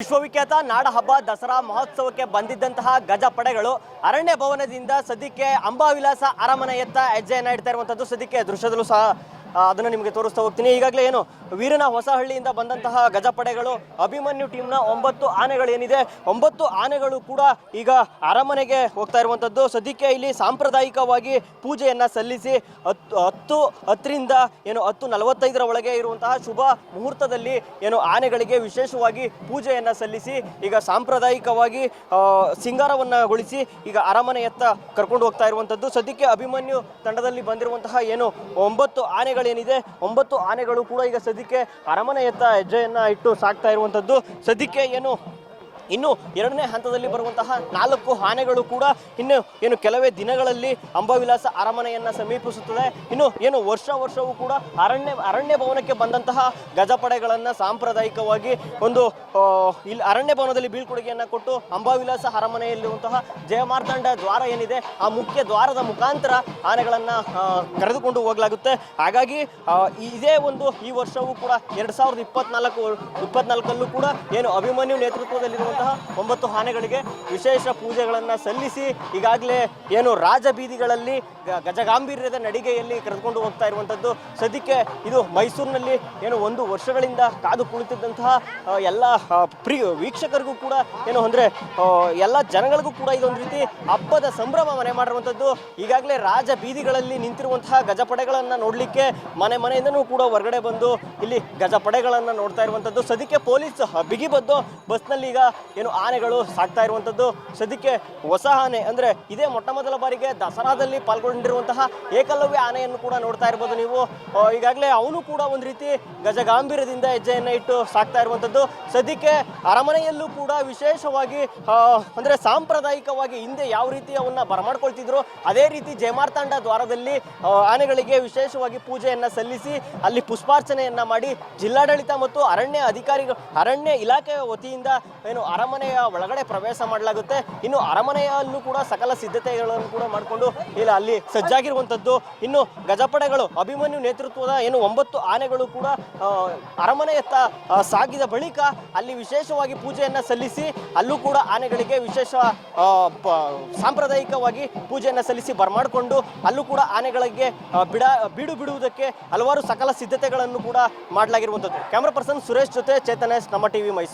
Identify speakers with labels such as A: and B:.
A: ವಿಶ್ವವಿಖ್ಯಾತ ನಾಡ ಹಬ್ಬ ದಸರಾ ಮಹೋತ್ಸವಕ್ಕೆ ಬಂದಿದ್ದಂತಹ ಗಜ ಪಡೆಗಳು ಅರಣ್ಯ ಭವನದಿಂದ ಸದ್ಯಕ್ಕೆ ಅಂಬಾವಿಲಾಸ ಅರಮನೆಯತ್ತ ಹೆಜ್ಜೆಯನ್ನ ಇಡ್ತಾ ಇರುವಂತದ್ದು ಸದ್ಯಕ್ಕೆ ದೃಶ್ಯದಲ್ಲೂ ಸಹ ಅದನ್ನು ನಿಮಗೆ ತೋರಿಸ್ತಾ ಹೋಗ್ತೀನಿ. ಈಗಾಗಲೇ ಏನು, ವೀರನ ಹೊಸಹಳ್ಳಿಯಿಂದ ಬಂದಂತಹ ಗಜಪಡೆಗಳು, ಅಭಿಮನ್ಯು ಟೀಮ್ನ ಒಂಬತ್ತು ಆನೆಗಳು ಏನಿದೆ ಒಂಬತ್ತು ಆನೆಗಳು ಕೂಡ ಈಗ ಅರಮನೆಗೆ ಹೋಗ್ತಾ ಇರುವಂಥದ್ದು ಸದ್ಯಕ್ಕೆ ಇಲ್ಲಿ ಸಾಂಪ್ರದಾಯಿಕವಾಗಿ ಪೂಜೆಯನ್ನು ಸಲ್ಲಿಸಿ ಹತ್ತು ಹತ್ತು, ಹತ್ತರಿಂದ ಏನು, ಹತ್ತು ನಲವತ್ತೈದರ ಒಳಗೆ ಇರುವಂತಹ ಶುಭ ಮುಹೂರ್ತದಲ್ಲಿ ಏನು, ಆನೆಗಳಿಗೆ ವಿಶೇಷವಾಗಿ ಪೂಜೆಯನ್ನು ಸಲ್ಲಿಸಿ, ಈಗ ಸಾಂಪ್ರದಾಯಿಕವಾಗಿ ಸಿಂಗಾರವನ್ನುಗೊಳಿಸಿ ಈಗ ಅರಮನೆಯತ್ತ ಕರ್ಕೊಂಡು ಹೋಗ್ತಾ ಇರುವಂಥದ್ದು ಸದ್ಯಕ್ಕೆ ಅಭಿಮನ್ಯು ತಂಡದಲ್ಲಿ ಬಂದಿರುವಂತಹ ಏನು, ಒಂಬತ್ತು ಆನೆಗಳೇನಿದೆ? ಒಂಬತ್ತು ಆನೆಗಳು ಕೂಡ ಈಗ ಸದ್ಯಕ್ಕೆ ಅರಮನೆಯತ್ತ ಹೆಜ್ಜೆಯನ್ನ ಇಟ್ಟು ಸಾಕ್ತಾ ಇರುವಂಥದ್ದು ಸದ್ಯಕ್ಕೆ ಏನು ಇನ್ನು ಎರಡನೇ ಹಂತದಲ್ಲಿ ಬರುವಂತಹ ನಾಲ್ಕು ಆನೆಗಳು ಕೂಡ ಇನ್ನು ಏನು ಕೆಲವೇ ದಿನಗಳಲ್ಲಿ ಅಂಬಾವಿಲಾಸ ಅರಮನೆಯನ್ನ ಸಮೀಪಿಸುತ್ತದೆ. ಇನ್ನು ಏನು ವರ್ಷ ವರ್ಷವೂ ಕೂಡ ಅರಣ್ಯ ಅರಣ್ಯ ಭವನಕ್ಕೆ ಬಂದಂತಹ ಗಜಪಡೆಗಳನ್ನು ಸಾಂಪ್ರದಾಯಿಕವಾಗಿ ಒಂದು ಇಲ್ಲಿ ಅರಣ್ಯ ಭವನದಲ್ಲಿ ಬೀಳ್ಕೊಡುಗೆಯನ್ನು ಕೊಟ್ಟು ಅಂಬಾವಿಲಾಸ ಅರಮನೆಯಲ್ಲಿರುವಂತಹ ಜಯಮಾರ್ತಾಂಡ ದ್ವಾರ ಏನಿದೆ, ಆ ಮುಖ್ಯ ದ್ವಾರದ ಮುಖಾಂತರ ಆನೆಗಳನ್ನು ಕರೆದುಕೊಂಡು ಹೋಗಲಾಗುತ್ತೆ. ಹಾಗಾಗಿ ಇದೇ ಒಂದು ಈ ವರ್ಷವೂ ಕೂಡ ಎರಡು ಸಾವಿರದ ಇಪ್ಪತ್ನಾಲ್ಕು, ಇಪ್ಪತ್ನಾಲ್ಕಲ್ಲೂ ಕೂಡ ಏನು ಅಭಿಮನ್ಯು ನೇತೃತ್ವದಲ್ಲಿರುವಂತಹ ಒಂಬತ್ತು ಆನೆಗಳಿಗೆ ವಿಶೇಷ ಪೂಜೆಗಳನ್ನು ಸಲ್ಲಿಸಿ ಈಗಾಗಲೇ ಏನು ರಾಜಬೀದಿಗಳಲ್ಲಿ ಗಜಗಾಂಭೀರ್ಯದ ನಡಿಗೆಯಲ್ಲಿ ಕರೆದುಕೊಂಡು ಹೋಗ್ತಾ ಇರುವಂಥದ್ದು. ಸದ್ಯಕ್ಕೆ ಇದು ಮೈಸೂರಿನಲ್ಲಿ ಏನು ಒಂದು ವರ್ಷಗಳಿಂದ ಕಾದು ಕುಳಿತಿದ್ದಂತಹ ಎಲ್ಲ ಪ್ರಿ, ವೀಕ್ಷಕರಿಗೂ ಕೂಡ ಏನು ಅಂದರೆ ಎಲ್ಲ ಜನಗಳಿಗೂ ಕೂಡ ಇದೊಂದು ರೀತಿ ಹಬ್ಬದ ಸಂಭ್ರಮ ಮನೆ ಮಾಡಿರುವಂಥದ್ದು. ಈಗಾಗಲೇ ರಾಜ ಬೀದಿಗಳಲ್ಲಿ ನಿಂತಿರುವಂತಹ ಗಜಪಡೆಗಳನ್ನು ನೋಡಲಿಕ್ಕೆ ಮನೆ ಮನೆಯಿಂದನೂ ಕೂಡ ಹೊರಗಡೆ ಬಂದು ಇಲ್ಲಿ ಗಜಪಡೆಗಳನ್ನು ನೋಡ್ತಾ ಇರುವಂಥದ್ದು. ಸದ್ಯಕ್ಕೆ ಪೊಲೀಸ್ ಬಿಗಿ ಬಂದು ಬಸ್ನಲ್ಲಿ ಈಗ ಏನು ಆನೆಗಳು ಸಾಕ್ತಾ ಇರುವಂಥದ್ದು ಸದ್ಯಕ್ಕೆ ಹೊಸ ಆನೆ ಅಂದರೆ ಇದೇ ಮೊಟ್ಟ ಮೊದಲ ಬಾರಿಗೆ ದಸರಾದಲ್ಲಿ ಪಾಲ್ಗೊಂಡಿರುವಂತಹ ಏಕಲವ್ಯ ಆನೆಯನ್ನು ಕೂಡ ನೋಡ್ತಾ ಇರ್ಬೋದು ನೀವು. ಈಗಾಗಲೇ ಅವನು ಕೂಡ ಒಂದು ರೀತಿ ಗಜಗಾಂಭೀರ್ಯದಿಂದ ಹೆಜ್ಜೆಯನ್ನು ಇಟ್ಟು ಸಾಕ್ತಾ ಇರುವಂಥದ್ದು ಸದ್ಯಕ್ಕೆ ಅರಮನೆಯಲ್ಲೂ ಕೂಡ ವಿಶೇಷವಾಗಿ ಅಂದರೆ ಸಾಂಪ್ರದಾಯಿಕವಾಗಿ ಹಿಂದೆ ಯಾವ ರೀತಿ ಅವನ್ನ ಬರಮಾಡ್ಕೊಳ್ತಿದ್ರು, ಅದೇ ರೀತಿ ಜಯಮಾರ್ತಾಂಡ ದ್ವಾರದಲ್ಲಿ ಆನೆಗಳಿಗೆ ವಿಶೇಷವಾಗಿ ಪೂಜೆಯನ್ನು ಸಲ್ಲಿಸಿ ಅಲ್ಲಿ ಪುಷ್ಪಾರ್ಚನೆಯನ್ನ ಮಾಡಿ ಜಿಲ್ಲಾಡಳಿತ ಮತ್ತು ಅರಣ್ಯ ಅಧಿಕಾರಿಗಳು, ಅರಣ್ಯ ಇಲಾಖೆಯ ವತಿಯಿಂದ ಏನು ಅರಮನೆಯ ಒಳಗಡೆ ಪ್ರವೇಶ ಮಾಡಲಾಗುತ್ತೆ. ಇನ್ನು ಅರಮನೆಯಲ್ಲೂ ಕೂಡ ಸಕಲ ಸಿದ್ಧತೆಗಳನ್ನು ಕೂಡ ಮಾಡಿಕೊಂಡು ಇಲ್ಲ, ಅಲ್ಲಿ ಸಜ್ಜಾಗಿರುವಂಥದ್ದು. ಇನ್ನು ಗಜಪಡೆಗಳು, ಅಭಿಮನ್ಯು ನೇತೃತ್ವದ ಏನು ಒಂಬತ್ತು ಆನೆಗಳು ಕೂಡ ಅರಮನೆಯತ್ತ ಸಾಗಿದ ಬಳಿಕ ಅಲ್ಲಿ ವಿಶೇಷವಾಗಿ ಪೂಜೆಯನ್ನ ಸಲ್ಲಿಸಿ, ಅಲ್ಲೂ ಕೂಡ ಆನೆಗಳಿಗೆ ವಿಶೇಷ ಸಾಂಪ್ರದಾಯಿಕವಾಗಿ ಪೂಜೆಯನ್ನ ಸಲ್ಲಿಸಿ ಬರಮಾಡಿಕೊಂಡು, ಅಲ್ಲೂ ಕೂಡ ಆನೆಗಳಿಗೆ ಬಿಡ, ಬೀಡು ಬಿಡುವುದಕ್ಕೆ ಹಲವಾರು ಸಕಲ ಸಿದ್ಧತೆಗಳನ್ನು ಕೂಡ ಮಾಡಲಾಗಿರುವಂಥದ್ದು. ಕ್ಯಾಮ್ರಾ ಪರ್ಸನ್ ಸುರೇಶ್ ಜೊತೆ ಚೇತನೇಶ್ ನಮ್ಮ ಟಿವಿ ಮೈಸೂರು.